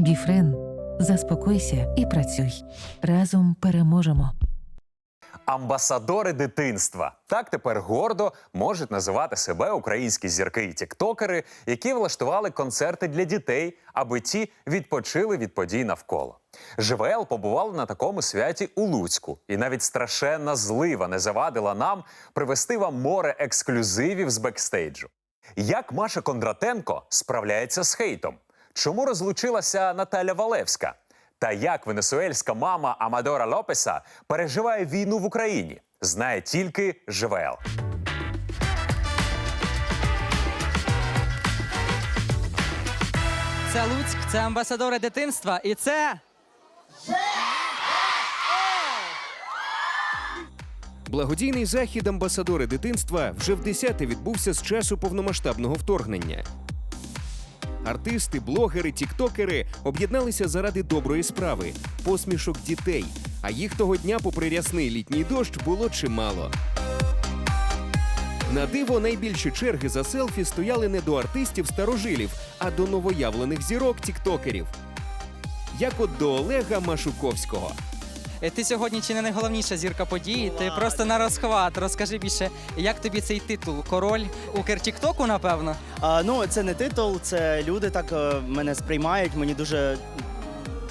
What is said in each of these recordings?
Біфрен, заспокойся і працюй. Разом переможемо. Амбасадори дитинства так тепер гордо можуть називати себе українські зірки і тіктокери, які влаштували концерти для дітей, аби ті відпочили від подій навколо. ЖВЛ побували на такому святі у Луцьку, і навіть страшенна злива не завадила нам привести вам море ексклюзивів з бекстейджу. Як Маша Кондратенко справляється з хейтом? Чому розлучилася Наталя Валевська? Та як венесуельська мама Амадора Лопеса переживає війну в Україні, знає тільки ЖВЛ. Це Луцьк, це амбасадори дитинства, і це Благодійний захід амбасадори дитинства вже в десяте відбувся з часу повномасштабного вторгнення. Артисти, блогери, тіктокери об'єдналися заради доброї справи посмішок дітей. А їх того дня, попри рясний літній дощ, було чимало. На диво найбільші черги за селфі стояли не до артистів старожилів, а до новоявлених зірок тіктокерів. Як от до Олега Машуковського. Е, ти сьогодні чи не найголовніша зірка події. Ти просто на розхват. Розкажи більше, як тобі цей титул? Король Укртіктоку, напевно. А, ну, це не титул, це люди так е, мене сприймають. Мені дуже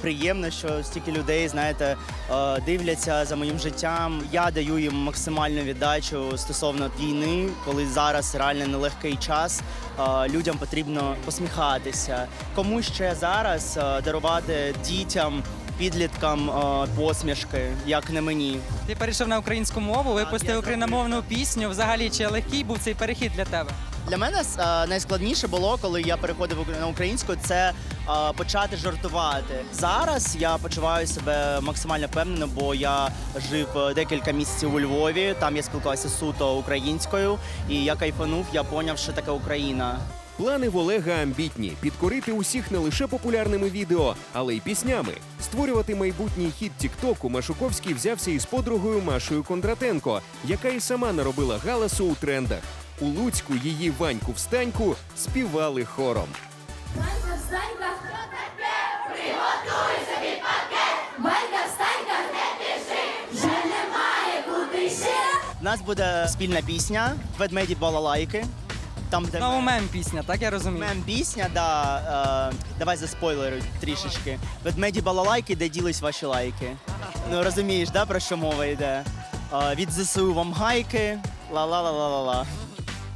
приємно, що стільки людей, знаєте, е, дивляться за моїм життям. Я даю їм максимальну віддачу стосовно війни, коли зараз реально нелегкий час. Е, людям потрібно посміхатися. Кому ще зараз е, дарувати дітям, підліткам е, посмішки, як не мені. Ти перейшов на українську мову, я випустив україномовну пісню. Взагалі, чи легкий був цей перехід для тебе? Для мене е, найскладніше було, коли я переходив на українську, це е, почати жартувати. Зараз я почуваю себе максимально впевнено, бо я жив е, декілька місяців у Львові. Там я спілкувався суто українською, і я кайфанув, я поняв, що таке Україна. Плани в Олега амбітні підкорити усіх не лише популярними відео, але й піснями. Створювати майбутній хіт Тіктоку Машуковський взявся із подругою Машою Кондратенко, яка і сама наробила галасу у трендах. У Луцьку її Ваньку встаньку співали хором. Ванька, встанька, хто таке? Приготуй собі пакет. Ванька, встанька, не піши. Вже немає куди ще. У нас буде спільна пісня Ведмеді балалайки. Там де Знову мем пісня, так я розумію. Мем пісня, да. Е, давай заспойлерю трішечки. Ведмеді балалайки, де ділись ваші лайки. Ну розумієш, да, про що мова йде? Е, від ЗСУ вам гайки. Ла-ла-ла-ла-ла-ла.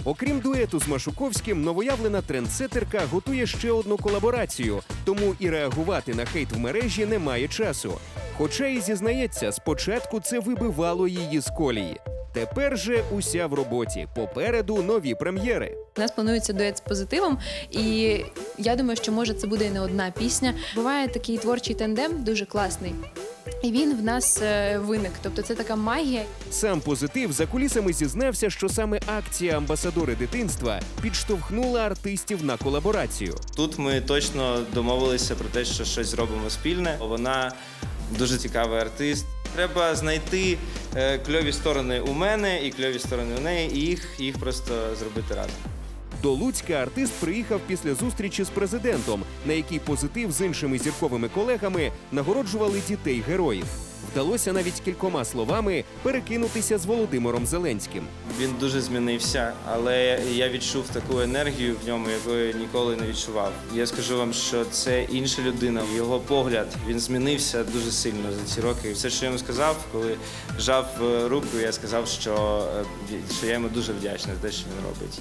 Окрім дуету з Машуковським, новоявлена трендсетерка готує ще одну колаборацію, тому і реагувати на хейт в мережі немає часу. Хоча і зізнається, спочатку це вибивало її з колії. Тепер же уся в роботі. Попереду нові прем'єри. У нас планується дует з позитивом, і я думаю, що може це буде і не одна пісня. Буває такий творчий тандем, дуже класний. І він в нас е, виник. Тобто це така магія. Сам позитив за кулісами зізнався, що саме акція амбасадори дитинства підштовхнула артистів на колаборацію. Тут ми точно домовилися про те, що щось зробимо спільне. Вона дуже цікавий артист. Треба знайти е, кльові сторони у мене і кльові сторони у неї, і їх, їх просто зробити разом. До Луцька артист приїхав після зустрічі з президентом, на якій позитив з іншими зірковими колегами нагороджували дітей героїв. Вдалося навіть кількома словами перекинутися з Володимиром Зеленським. Він дуже змінився, але я відчув таку енергію в ньому, якої ніколи не відчував. Я скажу вам, що це інша людина. Його погляд він змінився дуже сильно за ці роки. І все, що я йому сказав, коли жав е, руку, я сказав, що, е, що я йому дуже вдячний за те, що він робить.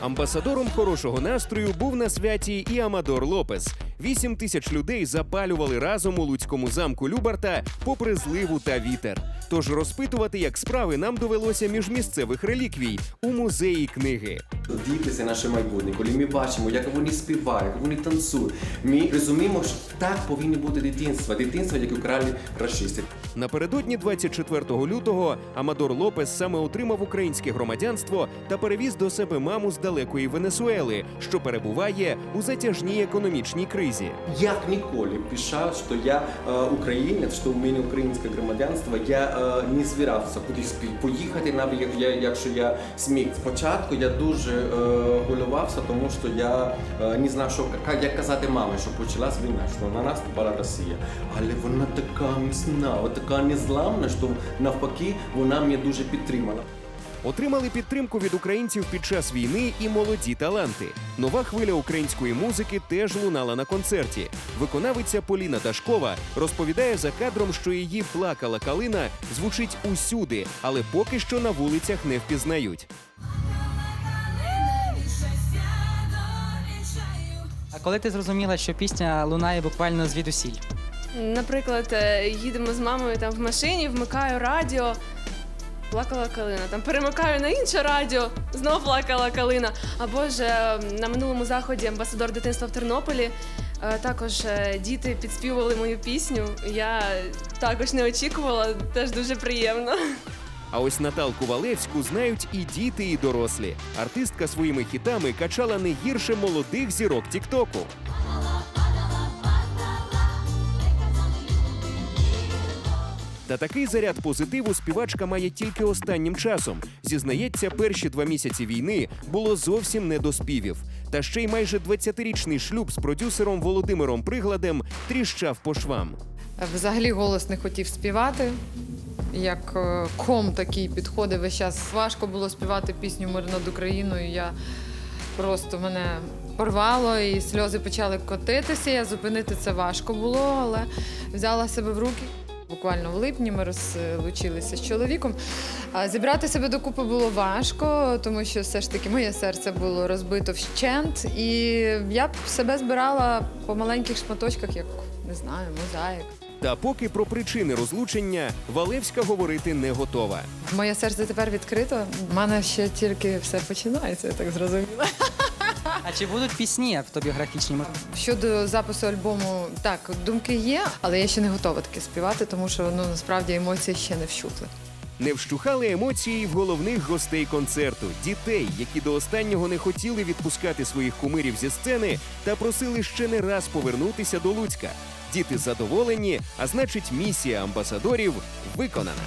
Амбасадором хорошого настрою був на святі і Амадор Лопес. Вісім тисяч людей запалювали разом у Луцькому замку Любарта попри зливу та вітер. Тож розпитувати, як справи, нам довелося між місцевих реліквій у музеї книги. Діти це наше майбутнє. Коли ми бачимо, як вони співають, як вони танцюють, ми розуміємо, що так повинні бути дитинства, дитинство, яке украли расисти. Напередодні 24 лютого Амадор Лопес саме отримав українське громадянство та перевіз до себе маму з далекої Венесуели, що перебуває у затяжній економічній кризі. Як ніколи пишав, що я е, українець, що у мене українське громадянство, я е, не збирався кудись поїхати, навіть якщо я сміг. Спочатку я дуже е, хвилювався, тому що я е, не знав, що як казати мамі, що почалась війна, що на нас напала Росія. Але вона така міцна, така незламна, що навпаки вона мене дуже підтримала. Отримали підтримку від українців під час війни і молоді таланти. Нова хвиля української музики теж лунала на концерті. Виконавиця Поліна Дашкова розповідає за кадром, що її плакала калина звучить усюди, але поки що на вулицях не впізнають. А коли ти зрозуміла, що пісня лунає буквально звідусіль? Наприклад, е, їдемо з мамою там в машині, вмикаю радіо. Плакала калина. Там перемикаю на інше радіо, знову плакала калина. Або ж на минулому заході амбасадор дитинства в Тернополі. е, Також е, діти підспівували мою пісню. Я також не очікувала, теж дуже приємно. А ось Наталку Валевську знають і діти, і дорослі. Артистка своїми хітами качала не гірше молодих зірок Тіктоку. Та такий заряд позитиву співачка має тільки останнім часом. Зізнається, перші два місяці війни було зовсім не до співів. Та ще й майже 20-річний шлюб з продюсером Володимиром Пригладем тріщав по швам. Взагалі голос не хотів співати. Як е, ком такий підходив весь час. Важко було співати пісню Мир над Україною. Я просто мене порвало і сльози почали котитися. Я зупинити це важко було, але взяла себе в руки. Буквально в липні ми розлучилися з чоловіком. Зібрати себе докупи було важко, тому що все ж таки моє серце було розбито вщент, і я б себе збирала по маленьких шматочках, як не знаю, мозаїк. Та поки про причини розлучення Валевська говорити не готова. Моє серце тепер відкрито. У мене ще тільки все починається, я так зрозуміла. А чи будуть пісні автобіографічні? Щодо запису альбому, так, думки є, але я ще не готова таки співати, тому що ну насправді емоції ще не вщухли. Не вщухали емоції в головних гостей концерту дітей, які до останнього не хотіли відпускати своїх кумирів зі сцени та просили ще не раз повернутися до Луцька. Діти задоволені, а значить, місія амбасадорів виконана.